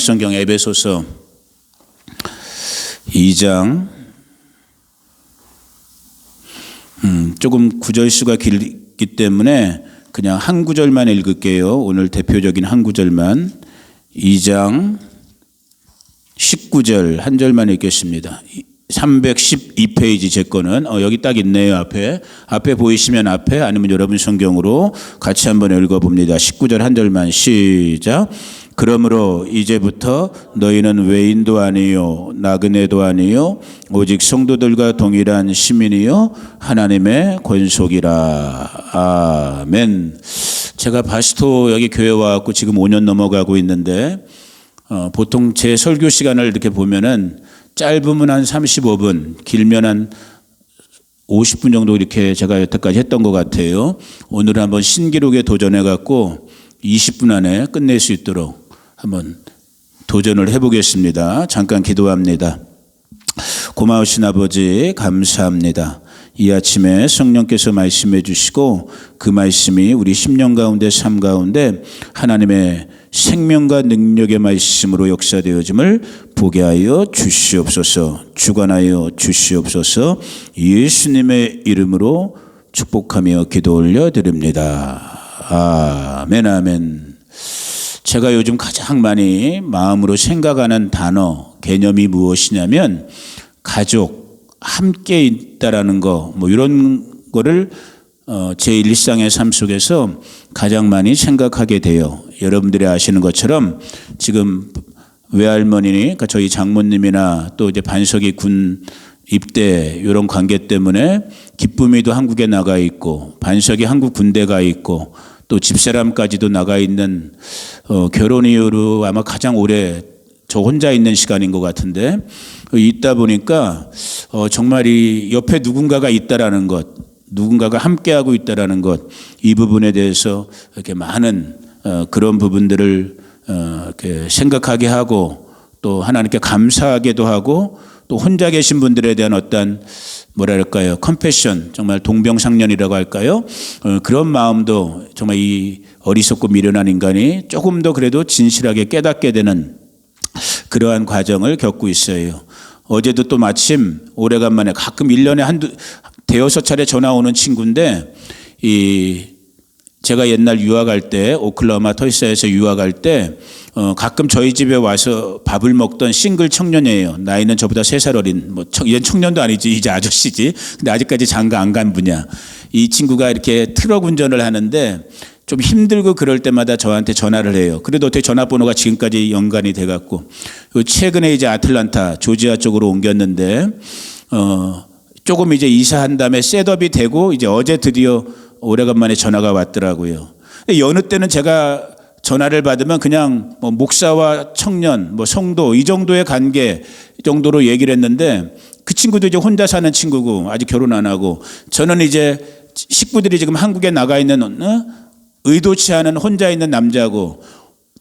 성경 에베소서 2장 음, 조금 구절 수가 길기 때문에 그냥 한 구절만 읽을게요. 오늘 대표적인 한 구절만. 2장 19절 한 절만 읽겠습니다. 312페이지 제 거는. 어, 여기 딱 있네요 앞에. 앞에 보이시면 앞에 아니면 여러분 성경으로 같이 한번 읽어봅니다. 19절 한 절만 시작 그러므로 이제부터 너희는 외인도 아니요 나그네도 아니요 오직 성도들과 동일한 시민이요 하나님의 권속이라 아멘 제가 바스토 여기 교회 와갖고 지금 5년 넘어가고 있는데 어, 보통 제 설교 시간을 이렇게 보면은 짧으면 한 35분, 길면 한 50분 정도 이렇게 제가 여태까지 했던 것 같아요. 오늘 한번 신기록에 도전해 갖고 20분 안에 끝낼 수 있도록 한번 도전을 해보겠습니다. 잠깐 기도합니다. 고마우신 아버지 감사합니다. 이 아침에 성령께서 말씀해 주시고 그 말씀이 우리 10년 가운데 삶 가운데 하나님의 생명과 능력의 말씀으로 역사되어짐을 보게 하여 주시옵소서 주관하여 주시옵소서 예수님의 이름으로 축복하며 기도 올려 드립니다. 아멘 아멘 제가 요즘 가장 많이 마음으로 생각하는 단어 개념이 무엇이냐면 가족 함께 있다라는 거, 뭐 이런 거를 어, 제 일상의 삶 속에서 가장 많이 생각하게 돼요. 여러분들이 아시는 것처럼 지금 외할머니, 그러니까 저희 장모님이나 또 이제 반석이 군 입대 이런 관계 때문에 기쁨이도 한국에 나가 있고 반석이 한국 군대 가 있고 또 집사람까지도 나가 있는 어, 결혼 이후로 아마 가장 오래 저 혼자 있는 시간인 것 같은데 있다 보니까 어, 정말 이 옆에 누군가가 있다라는 것, 누군가가 함께하고 있다라는 것, 이 부분에 대해서 이렇게 많은 어, 그런 부분들을 어, 이렇게 생각하게 하고 또 하나님께 감사하게도 하고 또 혼자 계신 분들에 대한 어떤 뭐랄까요 컴패션 정말 동병상련이라고 할까요 어, 그런 마음도 정말 이 어리석고 미련한 인간이 조금 더 그래도 진실하게 깨닫게 되는 그러한 과정을 겪고 있어요. 어제도 또 마침 오래간만에 가끔 1년에 한두 대여섯 차례 전화 오는 친구인데 이 제가 옛날 유학할 때 오클라호마 터이사에서 유학할 때 어, 가끔 저희 집에 와서 밥을 먹던 싱글 청년이에요. 나이는 저보다 세 살 어린 뭐 얘는 청년도 아니지 이제 아저씨지. 근데 아직까지 장가 안 간 분이야. 이 친구가 이렇게 트럭 운전을 하는데 좀 힘들고 그럴 때마다 저한테 전화를 해요. 그래도 어떻게 전화번호가 지금까지 연관이 돼 갖고 최근에 이제 아틀란타 조지아 쪽으로 옮겼는데 어 조금 이제 이사한 다음에 셋업이 되고 이제 어제 드디어 오래간만에 전화가 왔더라고요. 여느 때는 제가 전화를 받으면 그냥 뭐 목사와 청년, 뭐 성도 이 정도의 관계 정도로 얘기를 했는데 그 친구도 이제 혼자 사는 친구고 아직 결혼 안 하고 저는 이제 식구들이 지금 한국에 나가 있는 어? 의도치 않은 혼자 있는 남자고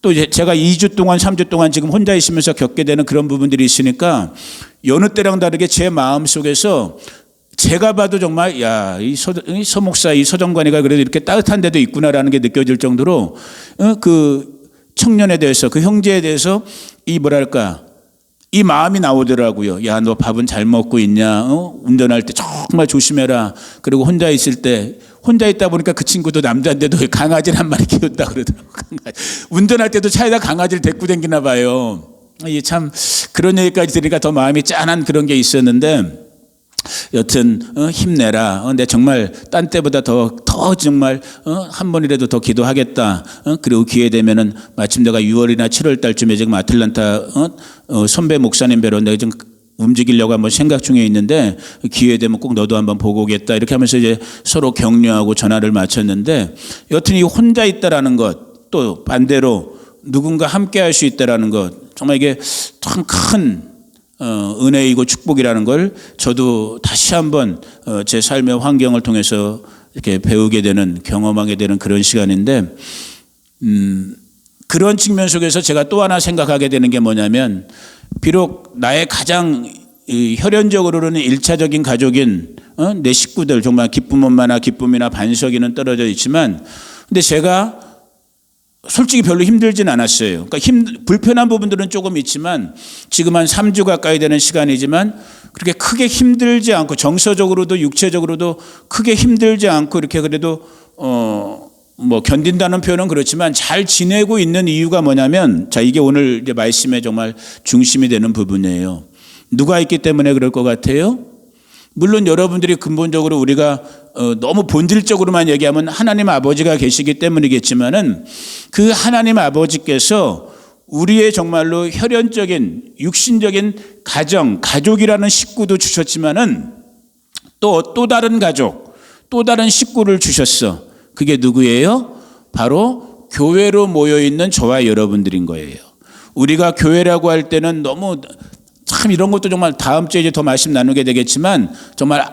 또 제가 2주 동안 3주 동안 지금 혼자 있으면서 겪게 되는 그런 부분들이 있으니까 여느 때랑 다르게 제 마음 속에서 제가 봐도 정말 야 이 서 목사 이 서정관이가 그래도 이렇게 따뜻한 데도 있구나라는 게 느껴질 정도로 어, 그 청년에 대해서 그 형제에 대해서 이 뭐랄까 이 마음이 나오더라고요. 야 너 밥은 잘 먹고 있냐? 어? 운전할 때 정말 조심해라. 그리고 혼자 있을 때 혼자 있다 보니까 그 친구도 남자인데도 강아지를 한 마리 키웠다 그러더라고. 운전할 때도 차에다 강아지를 데리고 다니나 봐요. 참 그런 얘기까지 들으니까 더 마음이 짠한 그런 게 있었는데 여튼 어, 힘내라. 어, 근데 정말 딴 때보다 더더 정말 어, 한 번이라도 더 기도하겠다. 어, 그리고 기회 되면은 마침 내가 6월이나 7월 달쯤에 지금 아틀란타 어, 어, 선배 목사님 뵈러 내가 좀 움직이려고 한번 생각 중에 있는데 기회 되면 꼭 너도 한번 보고 오겠다 이렇게 하면서 이제 서로 격려하고 전화를 마쳤는데 여튼 이 혼자 있다라는 것 또 반대로 누군가 함께 할 수 있다라는 것 정말 이게 참큰 어, 은혜이고 축복이라는 걸 저도 다시 한번 어, 제 삶의 환경을 통해서 이렇게 배우게 되는 경험하게 되는 그런 시간인데 음, 그런 측면 속에서 제가 또 하나 생각하게 되는 게 뭐냐면 비록 나의 가장 혈연적으로는 일차적인 가족인 어? 내 식구들 정말 기쁨 엄마나 기쁨이나 반석이는 떨어져 있지만 근데 제가 솔직히 별로 힘들진 않았어요. 그러니까 힘, 불편한 부분들은 조금 있지만 지금 한 3주 가까이 되는 시간이지만 그렇게 크게 힘들지 않고 정서적으로도 육체적으로도 크게 힘들지 않고 이렇게 그래도 어, 뭐 견딘다는 표현은 그렇지만 잘 지내고 있는 이유가 뭐냐면 자, 이게 오늘 이제 말씀의 정말 중심이 되는 부분이에요. 누가 있기 때문에 그럴 것 같아요? 물론 여러분들이 근본적으로 우리가 어, 너무 본질적으로만 얘기하면 하나님 아버지가 계시기 때문이겠지만은 그 하나님 아버지께서 우리의 정말로 혈연적인 육신적인 가정, 가족이라는 식구도 주셨지만은 또 또 다른 가족, 또 다른 식구를 주셨어. 그게 누구예요? 바로 교회로 모여 있는 저와 여러분들인 거예요. 우리가 교회라고 할 때는 너무 참 이런 것도 정말 다음 주에 이제 더 말씀 나누게 되겠지만 정말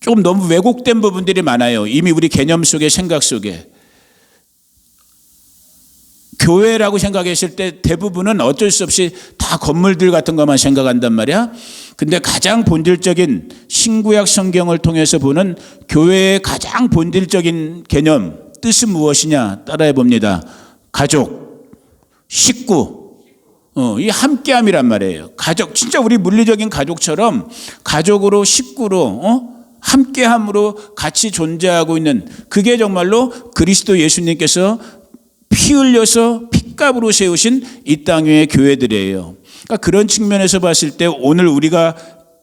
조금 너무 왜곡된 부분들이 많아요. 이미 우리 개념 속에 생각 속에. 교회라고 생각했을 때 대부분은 어쩔 수 없이 다 건물들 같은 것만 생각한단 말이야. 근데 가장 본질적인 신구약 성경을 통해서 보는 교회의 가장 본질적인 개념, 뜻은 무엇이냐 따라해 봅니다. 가족, 식구, 어, 이 함께함이란 말이에요. 가족, 진짜 우리 물리적인 가족처럼 가족으로 식구로 어? 함께함으로 같이 존재하고 있는 그게 정말로 그리스도 예수님께서 피 흘려서 핏값으로 세우신 이땅 위의 교회들이에요. 그러니까 그런 측면에서 봤을 때 오늘 우리가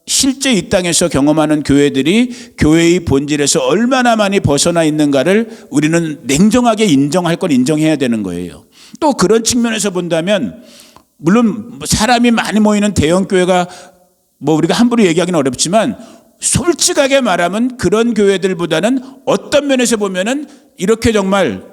실제 이 땅에서 경험하는 교회들이 교회의 본질에서 얼마나 많이 벗어나 있는가를 우리는 냉정하게 인정할 건 인정해야 되는 거예요. 또 그런 측면에서 본다면 물론 사람이 많이 모이는 대형 교회가 뭐 우리가 함부로 얘기하기는 어렵지만 솔직하게 말하면 그런 교회들보다는 어떤 면에서 보면은 이렇게 정말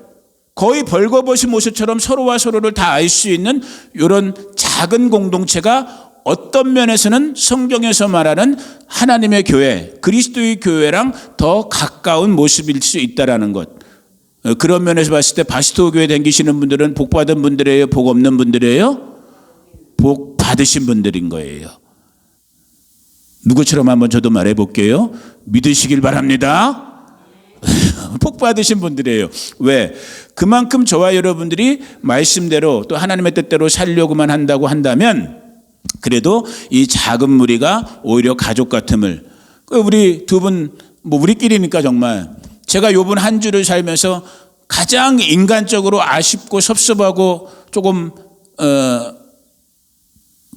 거의 벌거벗은 모습처럼 서로와 서로를 다 알 수 있는 이런 작은 공동체가 어떤 면에서는 성경에서 말하는 하나님의 교회, 그리스도의 교회랑 더 가까운 모습일 수 있다라는 것. 어, 그런 면에서 봤을 때 바시토 교회 댕기시는 분들은 복 받은 분들이에요, 복 없는 분들이에요? 복 받으신 분들인 거예요. 누구처럼 한번 저도 말해 볼게요. 믿으시길 바랍니다. 복 받으신 분들이에요. 왜? 그만큼 저와 여러분들이 말씀대로 또 하나님의 뜻대로 살려고만 한다고 한다면 그래도 이 작은 무리가 오히려 가족 같음을 그 우리 두 분 뭐 우리끼리니까 정말 제가 요번 한 주를 살면서 가장 인간적으로 아쉽고 섭섭하고 조금 어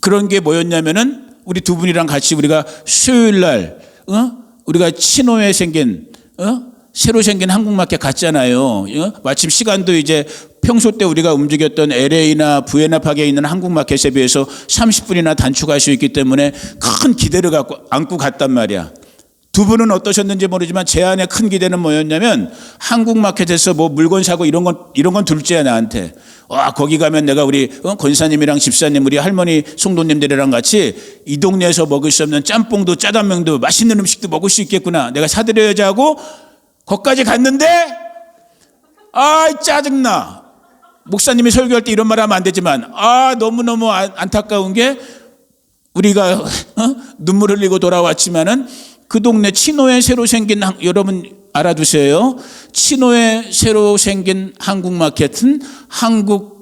그런 게 뭐였냐면은 우리 두 분이랑 같이 우리가 수요일 날 어? 우리가 친호에 생긴 어? 새로 생긴 한국마켓 갔잖아요. 어? 마침 시간도 이제 평소 때 우리가 움직였던 LA나 부에나팍에 있는 한국마켓에 비해서 30분이나 단축할 수 있기 때문에 큰 기대를 갖고 안고 갔단 말이야. 두 분은 어떠셨는지 모르지만 제 안에 큰 기대는 뭐였냐면 한국 마켓에서 뭐 물건 사고 이런 건 이런 건 둘째야 나한테. 와 거기 가면 내가 우리 어, 권사님이랑 집사님 우리 할머니 송도님들이랑 같이 이 동네에서 먹을 수 없는 짬뽕도 짜장면도 맛있는 음식도 먹을 수 있겠구나. 내가 사드려야지 하고 거기까지 갔는데 아 짜증나. 목사님이 설교할 때 이런 말 하면 안 되지만 아 너무너무 안- 안타까운 게 우리가 어? 눈물 흘리고 돌아왔지만은 그 동네 치노에 새로 생긴 한- 여러분 알아두세요. 치노에 새로 생긴 한국 마켓은 한국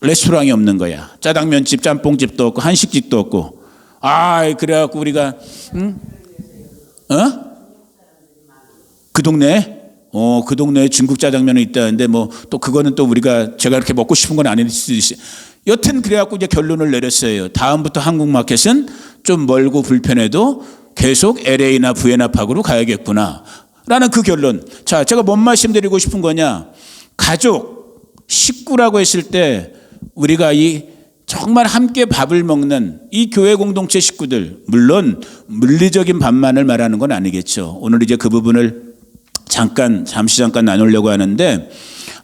레스토랑이 없는 거야. 짜장면집, 짬뽕집도 없고 한식집도 없고. 아, 그래갖고 우리가 응? 어? 그 동네? 어, 그 동네에 중국 짜장면이 있다는데 뭐 또 그거는 또 우리가 제가 이렇게 먹고 싶은 건 아닐 수도 있어요. 여튼 그래갖고 이제 결론을 내렸어요. 다음부터 한국 마켓은 좀 멀고 불편해도 계속 LA나 부에나팍으로 가야겠구나. 라는 그 결론. 자, 제가 뭔 말씀드리고 싶은 거냐. 가족, 식구라고 했을 때 우리가 이 정말 함께 밥을 먹는 이 교회 공동체 식구들, 물론 물리적인 밥만을 말하는 건 아니겠죠. 오늘 이제 그 부분을 잠깐 잠시 잠깐 나누려고 하는데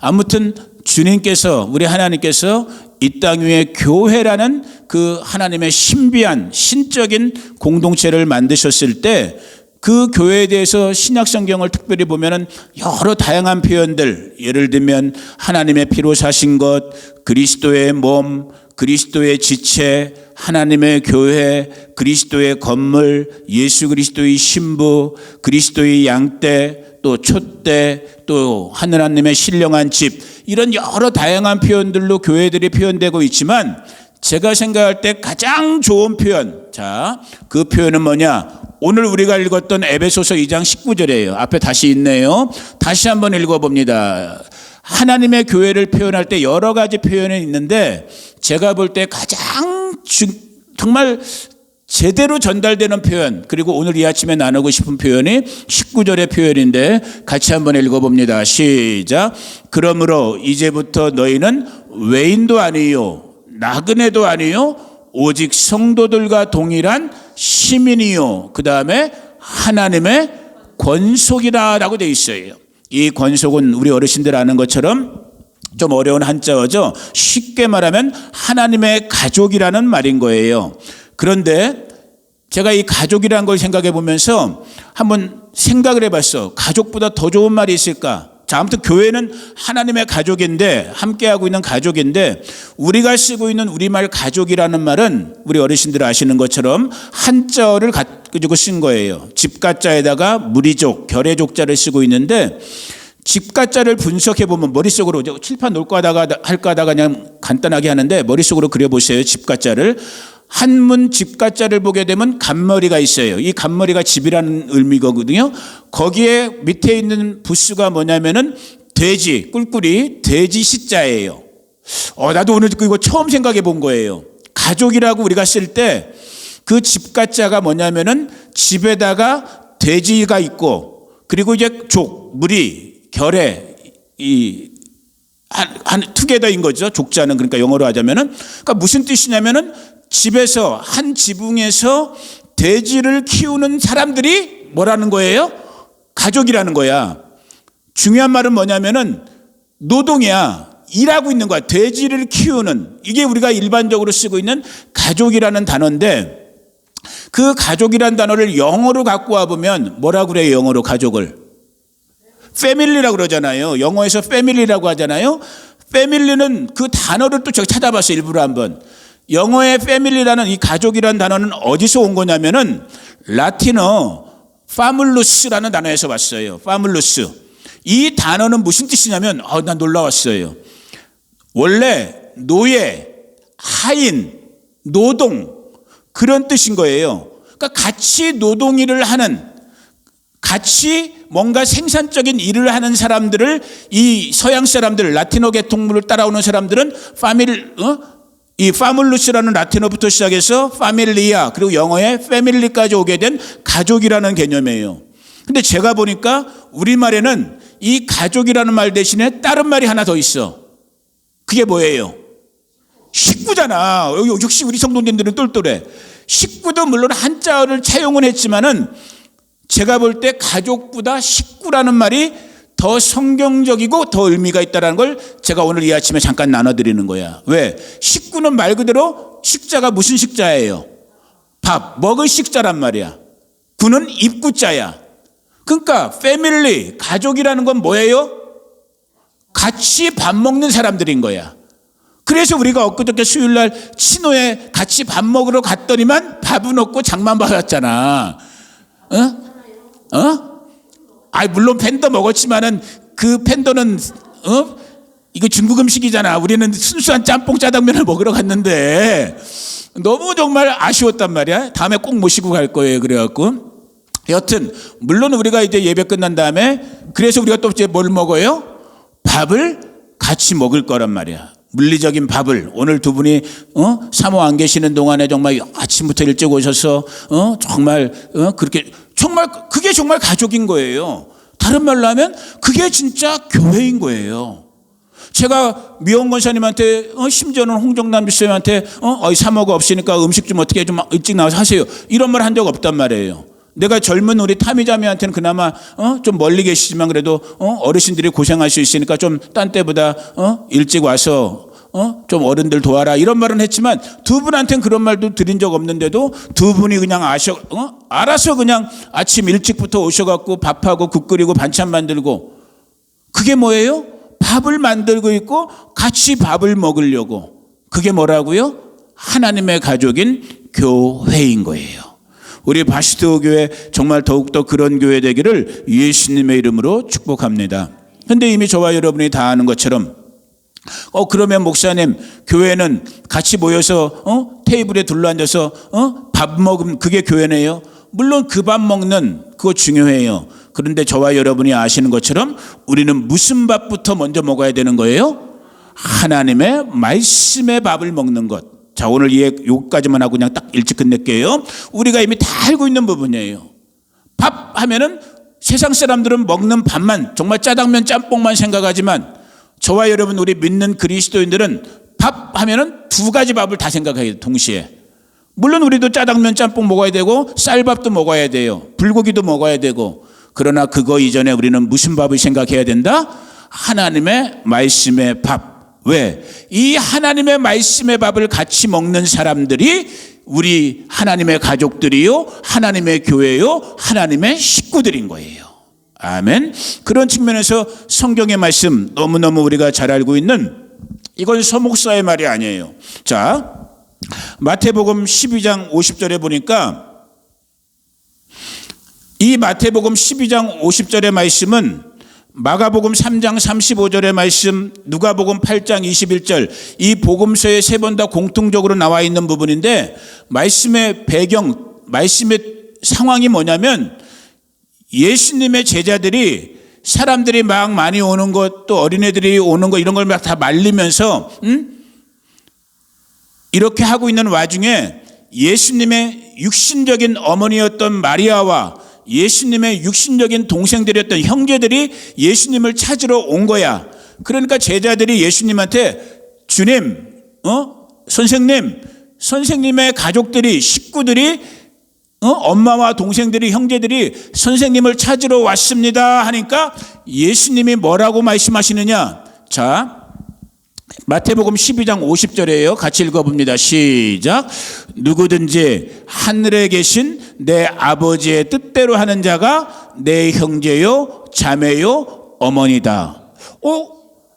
아무튼 주님께서 우리 하나님께서 이 땅 위에 교회라는 그 하나님의 신비한 신적인 공동체를 만드셨을 때 그 교회에 대해서 신약 성경을 특별히 보면은 여러 다양한 표현들. 예를 들면 하나님의 피로 사신 것 그리스도의 몸 그리스도의 지체 하나님의 교회 그리스도의 건물 예수 그리스도의 신부 그리스도의 양떼 또 촛대, 또 하늘하님의 신령한 집 이런 여러 다양한 표현들로 교회들이 표현되고 있지만 제가 생각할 때 가장 좋은 표현, 자, 그 표현은 뭐냐? 오늘 우리가 읽었던 에베소서 2장 19절이에요. 앞에 다시 있네요. 다시 한번 읽어 봅니다. 하나님의 교회를 표현할 때 여러 가지 표현이 있는데 제가 볼 때 가장 주- 정말 제대로 전달되는 표현 그리고 오늘 이 아침에 나누고 싶은 표현이 19절의 표현인데 같이 한번 읽어봅니다. 시작. 그러므로 이제부터 너희는 외인도 아니요 나그네도 아니요 오직 성도들과 동일한 시민이요 그 다음에 하나님의 권속이라라고 돼 있어요. 이 권속은 우리 어르신들 아는 것처럼 좀 어려운 한자어죠. 쉽게 말하면 하나님의 가족이라는 말인 거예요. 그런데 제가 이 가족이라는 걸 생각해 보면서 한번 생각을 해봤어. 가족보다 더 좋은 말이 있을까? 자, 아무튼 교회는 하나님의 가족인데, 함께하고 있는 가족인데, 우리가 쓰고 있는 우리말 가족이라는 말은 우리 어르신들 아시는 것처럼 한자어를 가지고 쓴 거예요. 집가자에다가 무리족, 결의족자를 쓰고 있는데, 집가자를 분석해 보면 머릿속으로 칠판 놓을까 하다가 할까 하다가 그냥 간단하게 하는데 머릿속으로 그려 보세요. 집가자를 한문 집가자를 보게 되면 간머리가 있어요. 이 간머리가 집이라는 의미거든요. 거기에 밑에 있는 부수가 뭐냐면은 돼지 꿀꿀이 돼지 시자예요. 어 나도 오늘 이거 처음 생각해 본 거예요. 가족이라고 우리가 쓸 때 그 집가자가 뭐냐면은 집에다가 돼지가 있고 그리고 이제 족 무리 결에 이 한, 한 투게더인 거죠. 족자는 그러니까 영어로 하자면은 그러니까 무슨 뜻이냐면은 집에서 한 지붕에서 돼지를 키우는 사람들이 뭐라는 거예요? 가족이라는 거야. 중요한 말은 뭐냐면은 노동이야. 일하고 있는 거야. 돼지를 키우는 이게 우리가 일반적으로 쓰고 있는 가족이라는 단어인데 그 가족이라는 단어를 영어로 갖고 와 보면 뭐라 그래요? 영어로 가족을 패밀리라고 그러잖아요. 영어에서 패밀리라고 하잖아요. 패밀리는 그 단어를 또 제가 찾아봤어요. 일부러 한번. 영어의 패밀리라는 이 가족이라는 단어는 어디서 온 거냐면은 라틴어 파물루스라는 단어에서 왔어요. 파물루스. 이 단어는 무슨 뜻이냐면 어, 난 놀라웠어요. 원래 노예, 하인, 노동 그런 뜻인 거예요. 그러니까 같이 노동 일을 하는 같이 뭔가 생산적인 일을 하는 사람들을 이 서양 사람들 라틴어 계통물을 따라오는 사람들은 파밀 어? 이 파물루스라는 라틴어부터 시작해서 파밀리아 그리고 영어의 패밀리까지 오게 된 가족이라는 개념이에요. 근데 제가 보니까 우리말에는 이 가족이라는 말 대신에 다른 말이 하나 더 있어. 그게 뭐예요? 식구잖아. 역시 우리 성도님들은 똘똘해. 식구도 물론 한자어를 차용은 했지만은 제가 볼 때 가족보다 식구라는 말이 더 성경적이고 더 의미가 있다는 걸 제가 오늘 이 아침에 잠깐 나눠드리는 거야. 왜? 식구는 말 그대로 식자가 무슨 식자예요? 밥, 먹을 식자란 말이야. 구는 입구자야. 그러니까 패밀리, 가족이라는 건 뭐예요? 같이 밥 먹는 사람들인 거야. 그래서 우리가 엊그저께 수요일 날 친호에 같이 밥 먹으러 갔더니만 밥은 없고 장만 받았잖아. 어? 어? 아, 물론 팬더 먹었지만은 그 팬더는 어? 이거 중국 음식이잖아. 우리는 순수한 짬뽕 짜장면을 먹으러 갔는데 너무 정말 아쉬웠단 말이야. 다음에 꼭 모시고 갈 거예요. 그래갖고 여튼 물론 우리가 이제 예배 끝난 다음에 그래서 우리가 또 이제 뭘 먹어요? 밥을 같이 먹을 거란 말이야. 물리적인 밥을 오늘 두 분이 어? 사모 안 계시는 동안에 정말 아침부터 일찍 오셔서 어? 정말 어? 그렇게 정말 그게 정말 가족인 거예요. 다른 말로 하면 그게 진짜 교회인 거예요. 제가 미원 권사님한테 어, 심지어는 홍정남 집사님한테 어, 어이 없으니까 음식 좀 어떻게 좀 일찍 나와서 하세요. 이런 말 한 적 없단 말이에요. 내가 젊은 우리 타미자매한테는 그나마 어, 좀 멀리 계시지만 그래도 어, 어르신들이 고생할 수 있으니까 좀 딴 때보다 어, 일찍 와서 어? 좀 어른들 도와라 이런 말은 했지만 두 분한테는 그런 말도 드린 적 없는데도 두 분이 그냥 아셔 어? 알아서 그냥 아침 일찍부터 오셔갖고 밥하고 국 끓이고 반찬 만들고 그게 뭐예요? 밥을 만들고 있고 같이 밥을 먹으려고 그게 뭐라고요? 하나님의 가족인 교회인 거예요. 우리 바시토 교회 정말 더욱더 그런 교회 되기를 예수님의 이름으로 축복합니다. 근데 이미 저와 여러분이 다 아는 것처럼 어 그러면 목사님 교회는 같이 모여서 어 테이블에 둘러앉아서 어밥 먹으면 그게 교회네요. 물론 그 밥 먹는 그거 중요해요. 그런데 저와 여러분이 아시는 것처럼 우리는 무슨 밥부터 먼저 먹어야 되는 거예요? 하나님의 말씀의 밥을 먹는 것. 자, 오늘 이 요까지만 하고 그냥 딱 일찍 끝낼게요. 우리가 이미 다 알고 있는 부분이에요. 밥 하면은 세상 사람들은 먹는 밥만 정말 짜장면 짬뽕만 생각하지만 저와 여러분 우리 믿는 그리스도인들은 밥 하면은 두 가지 밥을 다 생각해요. 동시에. 물론 우리도 짜장면 짬뽕 먹어야 되고 쌀밥도 먹어야 돼요. 불고기도 먹어야 되고 그러나 그거 이전에 우리는 무슨 밥을 생각해야 된다? 하나님의 말씀의 밥. 왜? 이 하나님의 말씀의 밥을 같이 먹는 사람들이 우리 하나님의 가족들이요, 하나님의 교회요, 하나님의 식구들인 거예요. 아멘. 그런 측면에서 성경의 말씀 너무너무 우리가 잘 알고 있는 이건 서목사의 말이 아니에요. 자, 마태복음 12장 50절에 보니까 이 마태복음 12장 50절의 말씀은 마가복음 3장 35절의 말씀, 누가복음 8장 21절 이 복음서에 세 번 다 공통적으로 나와 있는 부분인데 말씀의 배경, 말씀의 상황이 뭐냐면 예수님의 제자들이 사람들이 막 많이 오는 것, 또 어린애들이 오는 것 이런 걸 막 다 말리면서 음? 이렇게 하고 있는 와중에 예수님의 육신적인 어머니였던 마리아와 예수님의 육신적인 동생들이었던 형제들이 예수님을 찾으러 온 거야. 그러니까 제자들이 예수님한테 주님, 어? 선생님, 선생님의 가족들이, 식구들이, 어? 엄마와 동생들이, 형제들이 선생님을 찾으러 왔습니다. 하니까 예수님이 뭐라고 말씀하시느냐? 자, 마태복음 12장 50절이에요. 같이 읽어봅니다. 시작. 누구든지 하늘에 계신 내 아버지의 뜻대로 하는 자가 내 형제요, 자매요, 어머니다. 어?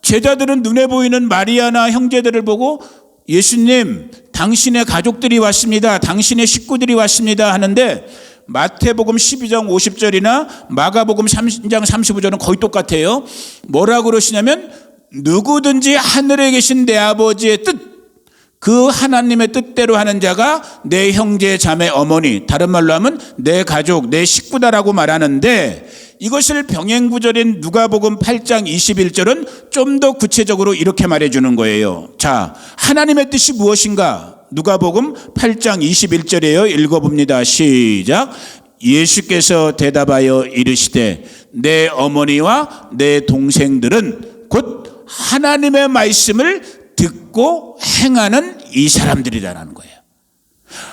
제자들은 눈에 보이는 마리아나 형제들을 보고 예수님, 당신의 가족들이 왔습니다. 당신의 식구들이 왔습니다. 하는데 마태복음 12장 50절이나 마가복음 3장 35절은 거의 똑같아요. 뭐라고 그러시냐면 누구든지 하늘에 계신 내 아버지의 뜻, 그 하나님의 뜻대로 하는 자가 내 형제, 자매, 어머니, 다른 말로 하면 내 가족, 내 식구다라고 말하는데 이것을 병행구절인 누가복음 8장 21절은 좀 더 구체적으로 이렇게 말해주는 거예요. 자, 하나님의 뜻이 무엇인가? 누가복음 8장 21절이에요. 읽어봅니다. 시작. 예수께서 대답하여 이르시되 내 어머니와 내 동생들은 곧 하나님의 말씀을 듣고 행하는 이 사람들이라는 거예요.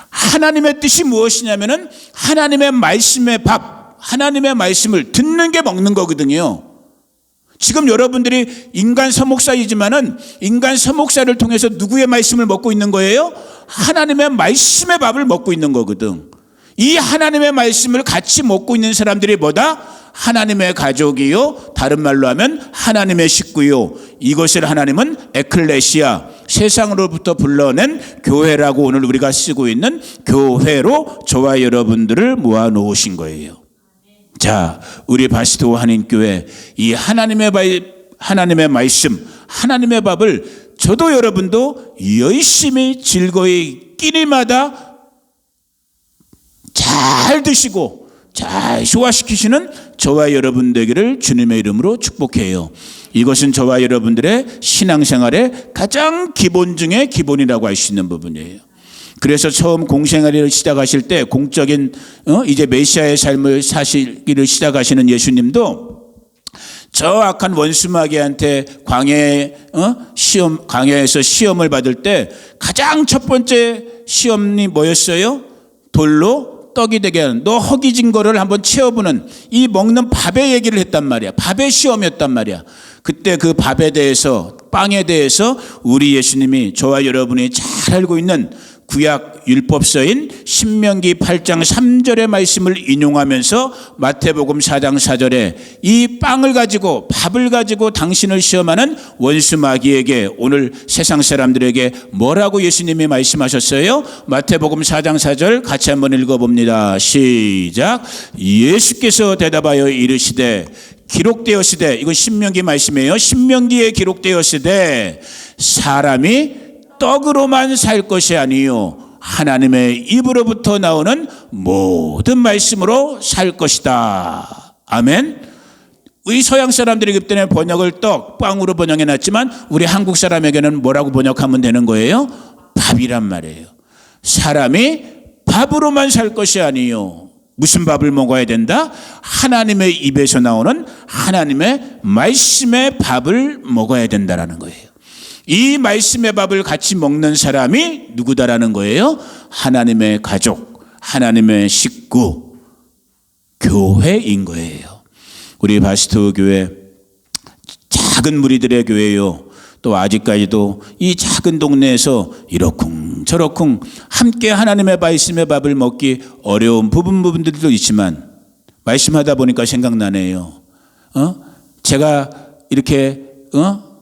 하나님의 뜻이 무엇이냐면은 하나님의 말씀의 밥, 하나님의 말씀을 듣는 게 먹는 거거든요. 지금 여러분들이 인간 서목사이지만은 인간 서목사를 통해서 누구의 말씀을 먹고 있는 거예요? 하나님의 말씀의 밥을 먹고 있는 거거든. 이 하나님의 말씀을 같이 먹고 있는 사람들이 뭐다? 하나님의 가족이요. 다른 말로 하면 하나님의 식구요. 이것을 하나님은 에클레시아, 세상으로부터 불러낸 교회라고 오늘 우리가 쓰고 있는 교회로 저와 여러분들을 모아 놓으신 거예요. 자, 우리 바시도 한인교회 이 하나님의 바, 하나님의 말씀, 하나님의 밥을 저도 여러분도 열심히 즐거이 끼니마다 잘 드시고 잘 소화시키시는 저와 여러분 되기를 주님의 이름으로 축복해요. 이것은 저와 여러분들의 신앙생활의 가장 기본 중의 기본이라고 할 수 있는 부분이에요. 그래서 처음 공생활을 시작하실 때 공적인 어? 이제 메시아의 삶을 사시기를 시작하시는 예수님도 저 악한 원수마귀한테 광해 어? 시험 광야에서 시험을 받을 때 가장 첫 번째 시험이 뭐였어요? 돌로 떡이 되게 하는 너 허기진 거를 한번 채워보는 이 먹는 밥의 얘기를 했단 말이야. 밥의 시험이었단 말이야. 그때 그 밥에 대해서 빵에 대해서 우리 예수님이 저와 여러분이 잘 알고 있는 구약 율법서인 신명기 8장 3절의 말씀을 인용하면서 마태복음 4장 4절에 이 빵을 가지고 밥을 가지고 당신을 시험하는 원수 마귀에게 오늘 세상 사람들에게 뭐라고 예수님이 말씀하셨어요? 마태복음 4장 4절 같이 한번 읽어봅니다. 시작. 예수께서 대답하여 이르시되 기록되었으되 이건 신명기 말씀이에요. 신명기에 기록되었으되 사람이 떡으로만 살 것이 아니요 하나님의 입으로부터 나오는 모든 말씀으로 살 것이다. 아멘. 우리 서양 사람들이 그때는 번역을 떡, 빵으로 번역해 놨지만 우리 한국 사람에게는 뭐라고 번역하면 되는 거예요? 밥이란 말이에요. 사람이 밥으로만 살 것이 아니요. 무슨 밥을 먹어야 된다? 하나님의 입에서 나오는 하나님의 말씀의 밥을 먹어야 된다라는 거예요. 이 말씀의 밥을 같이 먹는 사람이 누구다라는 거예요? 하나님의 가족, 하나님의 식구, 교회인 거예요. 우리 바스트 교회 작은 무리들의 교회요. 또 아직까지도 이 작은 동네에서 이러쿵 저러쿵 함께 하나님의 말씀의 밥을 먹기 어려운 부분 부분들도 있지만 말씀하다 보니까 생각나네요. 어? 제가 이렇게 어?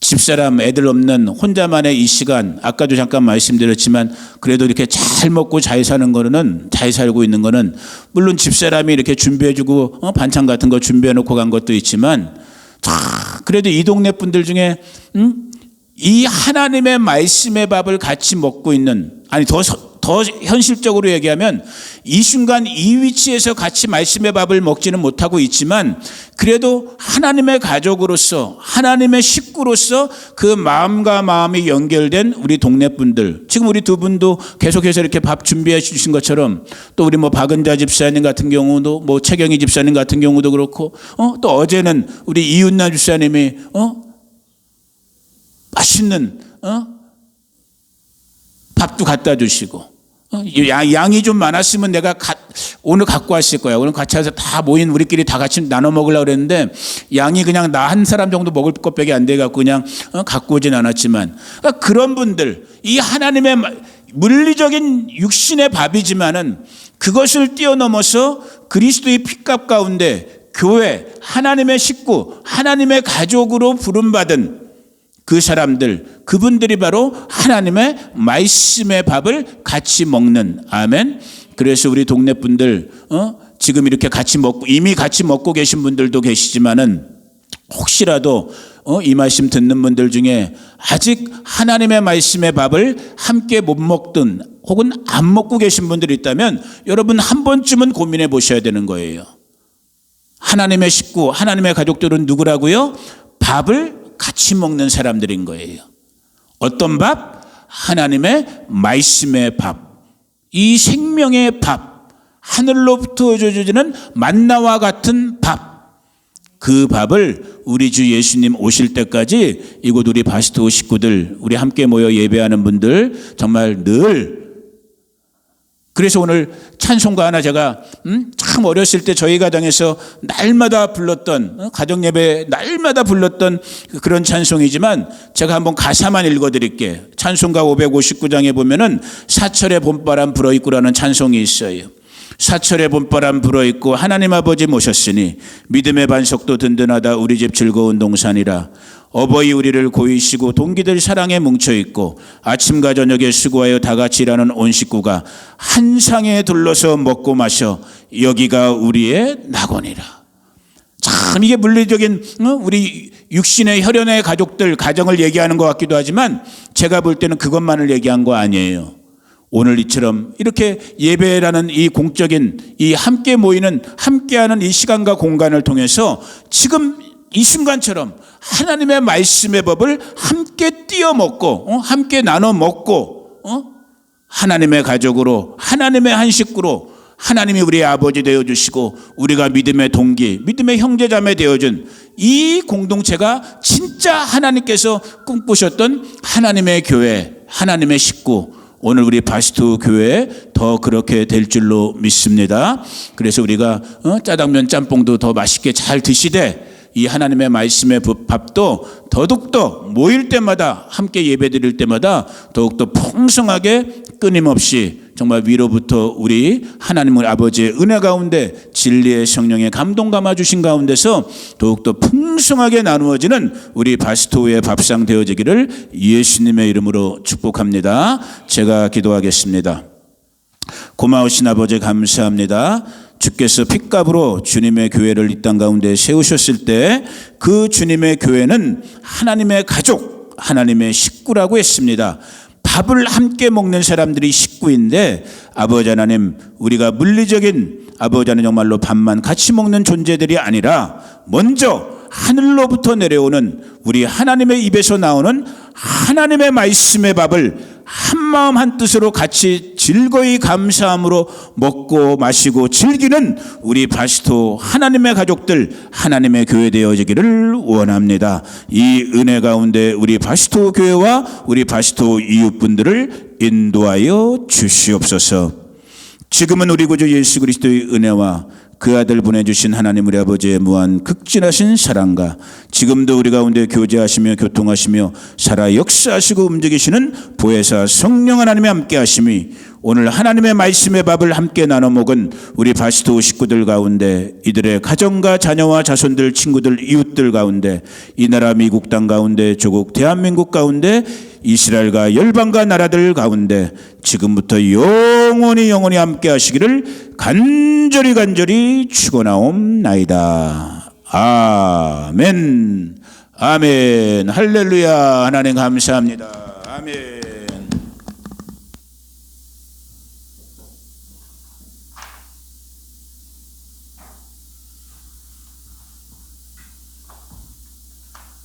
집사람 애들 없는 혼자만의 이 시간 아까도 잠깐 말씀드렸지만 그래도 이렇게 잘 먹고 잘 사는 거는 잘 살고 있는 거는 물론 집사람이 이렇게 준비해주고 어, 반찬 같은 거 준비해놓고 간 것도 있지만 다 그래도 이 동네 분들 중에 음? 이 하나님의 말씀의 밥을 같이 먹고 있는 아니 더 더 현실적으로 얘기하면 이 순간 이 위치에서 같이 말씀의 밥을 먹지는 못하고 있지만 그래도 하나님의 가족으로서 하나님의 식구로서 그 마음과 마음이 연결된 우리 동네 분들 지금 우리 두 분도 계속해서 이렇게 밥 준비해 주신 것처럼 또 우리 뭐 박은자 집사님 같은 경우도 뭐 최경희 집사님 같은 경우도 그렇고 어? 또 어제는 우리 이윤나 집사님이 어? 맛있는 어? 밥도 갖다 주시고 어, 양이 좀 많았으면 내가 가, 오늘 갖고 왔을 거야. 오늘 같이 와서 다 모인 우리끼리 다 같이 나눠 먹으려고 그랬는데 양이 그냥 나 한 사람 정도 먹을 것밖에 안 돼 갖고 그냥 어, 갖고 오진 않았지만 그러니까 그런 분들 이 하나님의 물리적인 육신의 밥이지만은 그것을 뛰어넘어서 그리스도의 피값 가운데 교회 하나님의 식구 하나님의 가족으로 부름받은 그 사람들, 그분들이 바로 하나님의 말씀의 밥을 같이 먹는, 아멘. 그래서 우리 동네 분들, 어? 지금 이렇게 같이 먹고, 이미 같이 먹고 계신 분들도 계시지만은, 혹시라도, 어? 이 말씀 듣는 분들 중에 아직 하나님의 말씀의 밥을 함께 못 먹든, 혹은 안 먹고 계신 분들이 있다면, 여러분 한 번쯤은 고민해 보셔야 되는 거예요. 하나님의 식구, 하나님의 가족들은 누구라고요? 밥을 같이 먹는 사람들인 거예요. 어떤 밥? 하나님의 말씀의 밥. 이 생명의 밥. 하늘로부터 주어지는 만나와 같은 밥. 그 밥을 우리 주 예수님 오실 때까지 이곳 우리 바스토 식구들, 우리 함께 모여 예배하는 분들 정말 늘 그래서 오늘 찬송가 하나 제가 음? 참 어렸을 때 저희 가정에서 날마다 불렀던 어? 가정 예배 날마다 불렀던 그런 찬송이지만 제가 한번 가사만 읽어 드릴게. 찬송가 559장에 보면은 사철의 봄바람 불어있고라는 찬송이 있어요. 사철의 봄바람 불어있고 하나님 아버지 모셨으니 믿음의 반석도 든든하다 우리 집 즐거운 동산이라 어버이 우리를 고이시고 동기들 사랑에 뭉쳐 있고 아침과 저녁에 수고하여 다 같이 일하는 온 식구가 한 상에 둘러서 먹고 마셔 여기가 우리의 낙원이라. 참 이게 물리적인 어? 우리 육신의 혈연의 가족들 가정을 얘기하는 것 같기도 하지만 제가 볼 때는 그것만을 얘기한 거 아니에요. 오늘 이처럼 이렇게 예배라는 이 공적인 이 함께 모이는 함께하는 이 시간과 공간을 통해서 지금 이 순간처럼 하나님의 말씀의 법을 함께 띄어 먹고 어? 함께 나눠 먹고 어? 하나님의 가족으로 하나님의 한 식구로 하나님이 우리의 아버지 되어 주시고 우리가 믿음의 동기, 믿음의 형제자매 되어 준 이 공동체가 진짜 하나님께서 꿈꾸셨던 하나님의 교회, 하나님의 식구, 오늘 우리 바스트 교회 더 그렇게 될 줄로 믿습니다. 그래서 우리가 어? 짜장면 짬뽕도 더 맛있게 잘 드시되 이 하나님의 말씀의 밥도 더욱더 모일 때마다 함께 예배 드릴 때마다 더욱더 풍성하게 끊임없이 정말 위로부터 우리 하나님의 아버지의 은혜 가운데 진리의 성령의 감동 감아 주신 가운데서 더욱더 풍성하게 나누어지는 우리 바스토의 밥상 되어지기를 예수님의 이름으로 축복합니다. 제가 기도하겠습니다. 고마우신 아버지 감사합니다. 주께서 핏값으로 주님의 교회를 이 땅 가운데 세우셨을 때 그 주님의 교회는 하나님의 가족, 하나님의 식구라고 했습니다. 밥을 함께 먹는 사람들이 식구인데 아버지 하나님 우리가 물리적인 아버지 하나님 정말로 밥만 같이 먹는 존재들이 아니라 먼저 하늘로부터 내려오는 우리 하나님의 입에서 나오는 하나님의 말씀의 밥을 한 마음 한 뜻으로 같이 즐거이 감사함으로 먹고 마시고 즐기는 우리 바시토 하나님의 가족들 하나님의 교회 되어지기를 원합니다. 이 은혜 가운데 우리 바시토 교회와 우리 바시토 이웃분들을 인도하여 주시옵소서. 지금은 우리 구주 예수 그리스도의 은혜와 그 아들 보내주신 하나님 우리 아버지의 무한 극진하신 사랑과 지금도 우리 가운데 교제하시며 교통하시며 살아 역사하시고 움직이시는 보혜사 성령 하나님의 함께 하심이 오늘 하나님의 말씀의 밥을 함께 나눠 먹은 우리 바시토 식구들 가운데 이들의 가정과 자녀와 자손들 친구들 이웃들 가운데 이 나라 미국 땅 가운데 조국 대한민국 가운데 이스라엘과 열방과 나라들 가운데 지금부터 영원히 영원히 함께 하시기를 간절히 간절히 축원하옵나이다. 아멘. 아멘. 할렐루야. 하나님 감사합니다. 아멘.